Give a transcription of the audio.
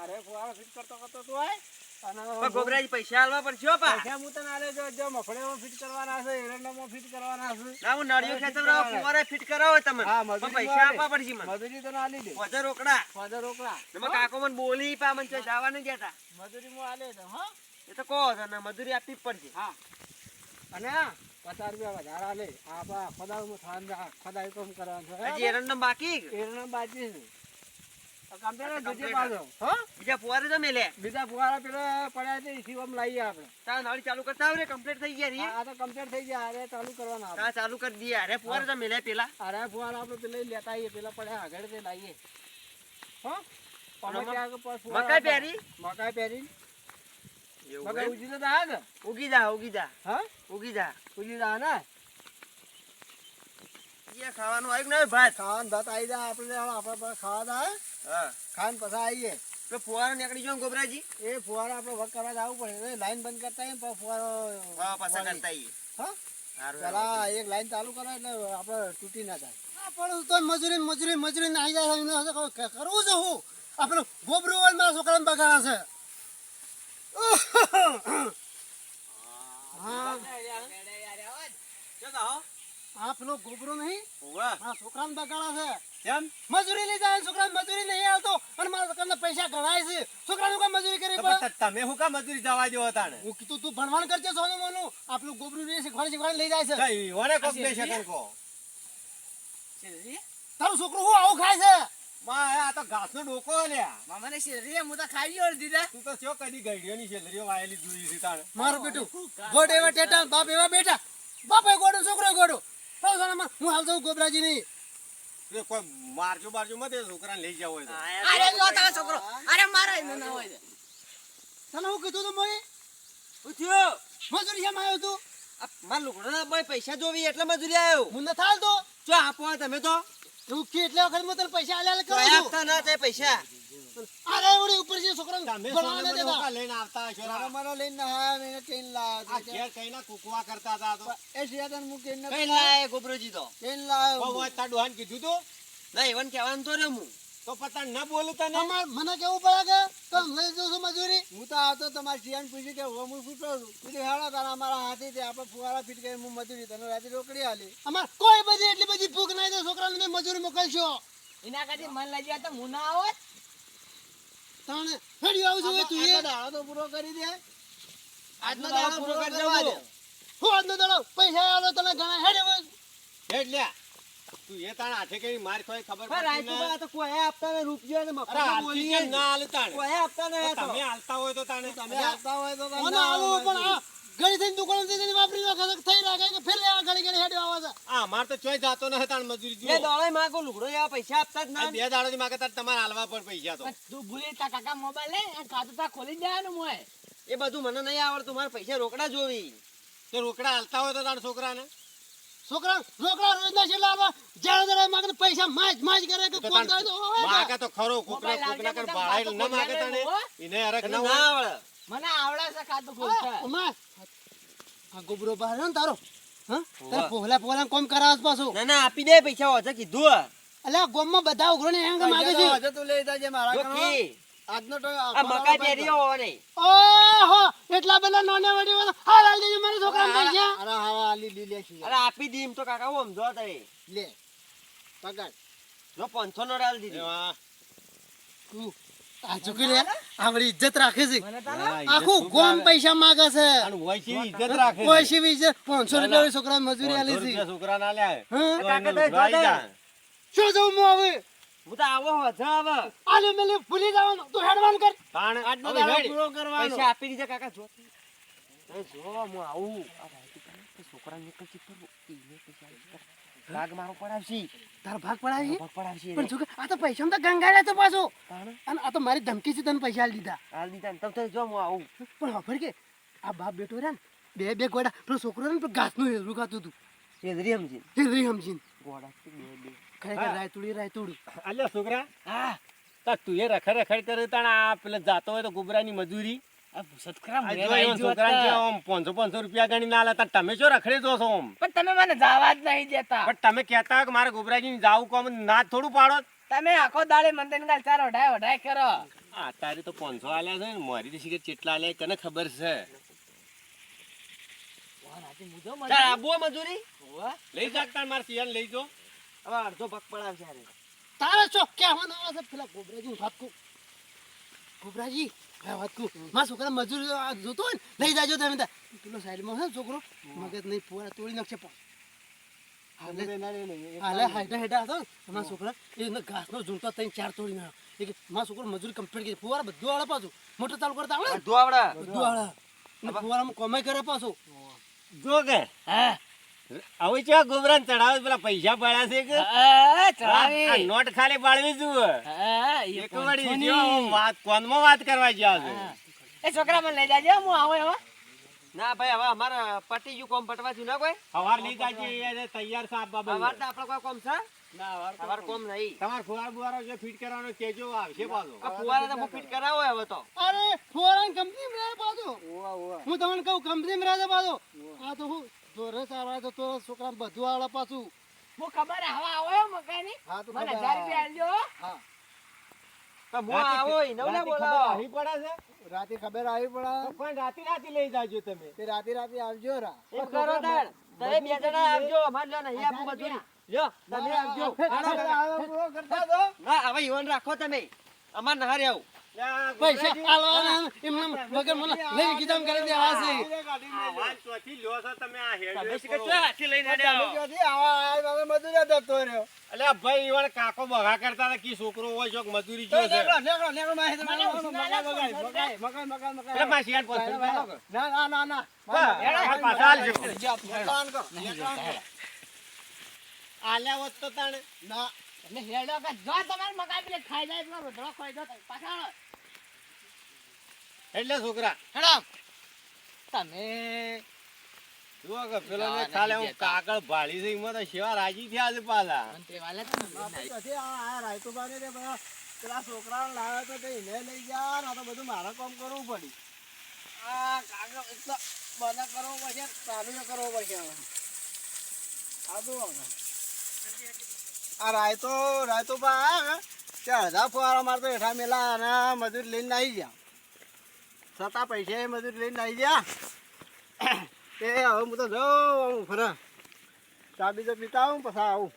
અરે ફુવારો ફિટ કરતો કરતો તું અને ગોબરાજી પૈસા આલવા પડશે પા. પૈસા હું તને આલે જો જો મફળીમાં ફિટ કરવાના છે એરંડામાં ફિટ કરવાના છે. ના હું નળિયો ખેંચવડાવો ફુવારો ફિટ કરાવો તમે હા, પૈસા આપવા પડશે મને. મજૂરી તને આલી દે. વજન રોકડા. ફાધર રોકડા. એમાં કાકો મને બોલી પા મને જવા નહીં દેતા. મજૂરી હું આલે તો હા. એ તો કહો તને મજૂરી આપવી પડશે. હા. અને પચાસ રૂપિયા વધારે ખોદાઈમાં થાન ખોદાઈ કામ કરવાનું છે. હજી એરંડમ બાકી? એરંડા બાજી છે. બીજા. ફુવારે તો મેલે. બીજા ફુવારા પેલા પડ્યા છે ઈસી ઓમ લાવીએ આપણે. તારા નળી ચાલુ કરતા આવરે કમ્પ્લીટ થઈ ગયા રે. આ તો કમ્પ્લીટ થઈ ગયા અરે ચાલુ કરવાના તા ચાલુ કરી દઈએ. અરે ફુવારે તો મેલે પેલા. અરે ફુવારા આપણે પેલા લેતા આવીએ પેલા પડ્યા આગળ તે લાવીએ હા? અને અમે ત્યાં આગળ પાછું ફુવારા મકાઈ પહેરી? મકાઈ પહેરી. મકાઈ ઉજી તો થાય ને? ઉગી જા ઉગી જા. હા? ઉગી જા. ને? ખાવાનું આવ્યું ને ખાવાનું ભાત આવી જાય આપણે આપણે ખાવા જાય હા. ખાઈને પછી આવીએ. એટલે ફુવારો નીકળી ગયો ગોબરાજી? એ ફુવારો આપણે વર્ક કરવા જવું પડે. લાઈન બંધ કરતા આવીએ ફુવારો હા પાછા કરતા આવીએ. હા? પેલા એક લાઈન ચાલુ કરો એટલે આપણે તૂટી ના જાય. આ પણ તો મજૂરી મજૂરી મજૂરી ના જાય એમને હશે કરવું છે હું. આપણે ગોબરું મારા છોકરાને બગાડા છે. હા. આ પેલો ગોબરો નહીં? આ છોકરાને બગાડા છે. કેમ? મજૂરી લઈ જાય છોકરાને મજૂરી નહીં આવતો. અને મારા છોકરાને પૈસા ગણાય છે. છોકરાને કોઈ મજૂરી કરી પણ તમે હું કા મજૂરી જવા દેવો તાણે હું કીધું તું ભણવાનું કરજે સોનું મોનું આ પેલું ગોબરું ને શીખવાડી શીખવાડી લઈ જાય છે. કઈ ઓને કોક બે સેકન્ડ કો તારું છોકરું હું આવું ખાય છે? માં આ તો ઘાસનો ડોકો લ્યા મામાને શેરી હું તો ખાઈ ગયો દીધા. તું તો છો કદી ગઈડીઓની છેલરીઓ વાયેલી જોઈ છે તાણે. મારું બેટું ગોડ એવા ટેટા બાપ એવા બેટા બાપે ગોડું છોકરો ગોડું. હું હાલ જાઉં ગોબરાજી નહીં તે કોઈ મારજો બારજો મત એ છોકરાને લઈ જાવ હોય તો. અરે જો તારો છોકરો અરે મારો ન ના હોય. તને હું કીધું તું મોય ઉઠ્યો. મજૂરી છે આવ્યો તું? મારા માર ના ભાઈ પૈસા જોવી એટલે મજૂરી આવ્યો. હું ન થાલ તો જો આપો તમે તો. તું કે એટલે વખત મતલબ પૈસા આલ્યા તો આપતા ના તે પૈસા. અરે એવડી ઉપર છે છોકરો તમે ભણવા સોનામાં નથી દેતા લઈને આવતા છોરા મારા મારા લઈને ના કેન કઈને આ ઘેર કઈના કુકવા કરતા હતા તો. એ હું કઈને કઈ લાય ગોબરોજી તો? કેન ઓ બહુ વાત તાડું હાન કીધું તો? ના એવન કહેવાનું તો રે હું. તો પતા ન બોલું તને? અમાર મને કેવું પડે કે તો લઈ જઉં છું મજૂરી? હું તો આવતો તમારી સિયાન પૂછી કે હું હું ફૂટો છું. કીધું હેડો તારા અમારા હાથી તે આપણે ફુવારા ફીટ કરી હું મજૂરી તને રાતે રોકડી આલી. અમાર કોઈ બધી એટલી બધી ભૂખ નહીં તો છોકરાને મજૂરી મોકલશો. એના કાથી મન લઈ જાય તો હું ના આવત તાણે હેડી આવું છું તું એ. દાડો તો પૂરો કરી દે. આજનો દાડો પૂરો કરી દેવા દે. હું આજનો દાડો પૈસા આલો તને ઘણા હેડે લ્યા તું એ તાણ આઠે કઈ માર ખોય ખબર પડતી ના. તો કોઈ આપતા ને રૂપિયો ને બોલીએ કેમ ના હાલતા કોઈ આપતા ને તમે હાલતા હોય તો તાણે. તમે આપતા હોય તો મને આવું પણ આ ઘડી થઈને દુકાનથી વાપરી નાખે થઈ રાખે કે ફેર લેવા ઘડી ઘડી હેડ્યો આવે છે. આ માર તો ચોય જાતો ન હતા મજૂરી એ જુઓ. દોડે માં કોઈ લુગડો યા પૈસા આપતા જ ના. બે દાડો માગે તાર તમારે હાલવા પર પૈસા તો. તું ભૂલી તા કાકા મોબાઈલ લે આ ખાતું તા ખોલી દેવાનું મોય એ બધું મને નહીં આવડતું મારે પૈસા રોકડા જોવી. તો રોકડા હાલતા હોય તો તાર છોકરાને. છોકરા રોકડા રોજના છેલ્લા આવા જ્યારે ત્યારે માગે પૈસા માજ માજ કરે કે તો કોણ કરે તો માગે તો ખરો કોકના મોબાઈલ કર બાળાઈ ન માગે તને. ઇને તને ના ના આવડે. મને આવડે છે ખાતું ખોલતા. આ ગોબરો બહાર ને તારો? હા. તારે પોહલા પોહલા કોમ કરાવસ પાછું. ના ના આપી દે પૈસા હોજે કીધું અલા ગોમમાં બધા ઉઘરો ને એમ કે માગે છે? આજે તું લઈ જાજે મારા જો કણો. કી આજનો તો આ મકાઈ પહેરી હો નહીં ઓહો એટલા બધા નોને વડી વાળા હાલ હાલ દેજો મારા છોકરાને પૈસા અરે હા આલી લીલે છે અરે આપી દીમ તો કાકા ઓમ સમજો તારે લે પગાર. જો પાંચસો નો રાલ દીધી વાહ. તું આ છોકરી રે આવડી ઇજ્જત રાખે છે આખું ગોમ પૈસા માંગે છે. અને હોય છે એવી ઇજ્જત રાખે કોઈ શિવી ઇજ્જત? પાંચસો રૂપિયા છોકરા મજૂરી આલી છે. શું જવું હું હવે? હું તો આવો હવે. આલે મેલે ભૂલી જવાનું. તું હેડવાન કર. તાણ આજનો હવે પૂરો કરવાનો. પૈસા આપી દીધા કાકા જો. જો હું આવું. આ રાયતું કરે તો છોકરા નીકળ પૈસા. ભાગ મારો પડાવશી. તારો ભાગ પડાવી ભાગ પડાવશી પણ છોકરા આ તો પૈસા તો ગંગાડ્યા તો પાછો. અને આ તો મારી ધમકી છે તને પૈસા આલી દીધા. હાલ દીધા ને તમ તો જો હું આવું. પણ ખબર કે આ બાપ બેટો રહ્યા ને બે બે ગોડા પેલો છોકરો ને ઘાસનું હેરું ખાતું હતું. શેદરી સમજી હેરી સમજીને ગોડા બે બે. ખરેખર રાયતુડી રાયતુડી. આલ્યા છોકરા. હા. તું એ રખડ રખડ કરે તણ આ પેલા જાતો હોય તો ગુબરાની મજૂરી. 500 500 રૂપિયા ગણી ના આલે તમે શું રખડે જો છો પણ તમે મને જવા જ નહીં દેતા. પણ તમે કહેતા કે મારે ગુબરાજી જાવું કોમ ના થોડું પાડો. તમે આખો દાડે મંદિર ગાલ ચાર વઢાય વઢાય કરો. આ તારે તો પાંચસો આલ્યા છે ને મારી તો સિગરેટ કેટલા આલ્યા કને ખબર છે? આબુ મજૂરી. લઈ માર લઈ જો. હવે અડધો ભાગ પડાવશે તારે ચો કહેવાનો આવે છે પેલા ગોબરાજી કહું ગોબરાજી વાત કહું. મારા છોકરા મજૂર આ જોતો હોય ને લઈ જાજો તમે પેલો સાઈડમાં છે છોકરો મગજ નહીં પૂરા તોડી નાખશે પણ. હાલે હતો મારા છોકરા એને ઘાસનો ઝૂંટો થઈને ચાર તોડી નાખ્યો. એ મારા છોકરો મજૂરી કમ્પ્લીટ કરી. ફુવારા બધું આવડે પાછું. મોટર ચાલુ કરતા આવડે? અડધું આવડે. બધું આવડે. ફુવારામાં કમાઈ કરે પાછું. જો કે હા. હવે ચો ગુમરાન ચડાવે પેલા પૈસા પડ્યા છે કે? આ નોટ ખાલી પાડવી જુએ એક વળી જો વાત કોનમાં વાત કરવા ગયા છે? એ છોકરા મને લઈ જાજે હું આવું એવા ના ભાઈ હવે અમારે પટી ગયું કોમ પટવા છું ના કોઈ સવાર લઈ જાજે તૈયાર સાહેબ આપવા હવાર તો આપણે કોઈ કોમ છે? તમારે કોમ નહીં. તમારે ફુવાર બુવારો જે ફિટ કરવાનો કેજો આવશે પાછો. આ ફુવારા તો હું ફિટ કરાવો હવે તો. અરે ફુવારા કંપની રહે પાછો. હું તમને કહું કંપની રહે છે પાછો. આ તો હું દોરે સારા તો તો છોકરા બધું આવડે પાછું હું ખબર હવા આવો મકાની હા તો મને હજાર રૂપિયા આલજો હા તો હું આવો ઈ નવલા રાતે બોલાવો આવી પડે છે રાતે ખબર આવી પડે પણ રાતે રાતે લઈ જાજો તમે તે રાતે રાતે આવજો રા એ કરો તાર તમે બે જણા આવજો અમાર લો નહીં આપું મજૂરી લ્યો તમે આવજો ના હવે ઈવન રાખો તમે અમાર નહારે આવું પૈસા આલવાના એમને વગર મને લઈને કીધા કરી દેવા છે આવાજ ચોથી લ્યો છો તમે આ હેડે તમે. કે હાથી લઈને આવો અલ્યા ભાઈ ઈવન કાકો બગા કરતા હતા કે છોકરો હોય છો મજૂરી જો છે એટલે માર શિયાળ પહોંચી ગયો. ના ના ના ના હા, પાછા આલજો. આલ્યા હોત તો તાણે ના તમે હેડો કે જો તમારે મકાઈ પેલે ખાઈ જાય પેલો રોટલો ખાઈ જાય પાછા એટલે છોકરા. હેડો. તમે જુઓ કે પેલાને ખાલે હું કાગળ ભાળી છે એમાં તો સેવા રાજી થયા છે આ રાયતો બાને રે બધા પેલા છોકરાઓ લાવે તો તે એને લઈ ગયા ને તો બધું મારે કામ કરવું પડી. આ કાગળ એટલો બધા કરવો પડશે ચાલુ ન કરવો પડશે હવે. આ તો આ રાયતો રાયતો આ તે અડધા ફુવારા મારતો હેઠા મેલા અને મજૂર લઈને આવી ગયા. છતાં પૈસા મજૂર લઈને આવી ગયા. એ હવે હું તો જાઉં ફરા. ચા બીજો પીતા આવું, પછી આવું.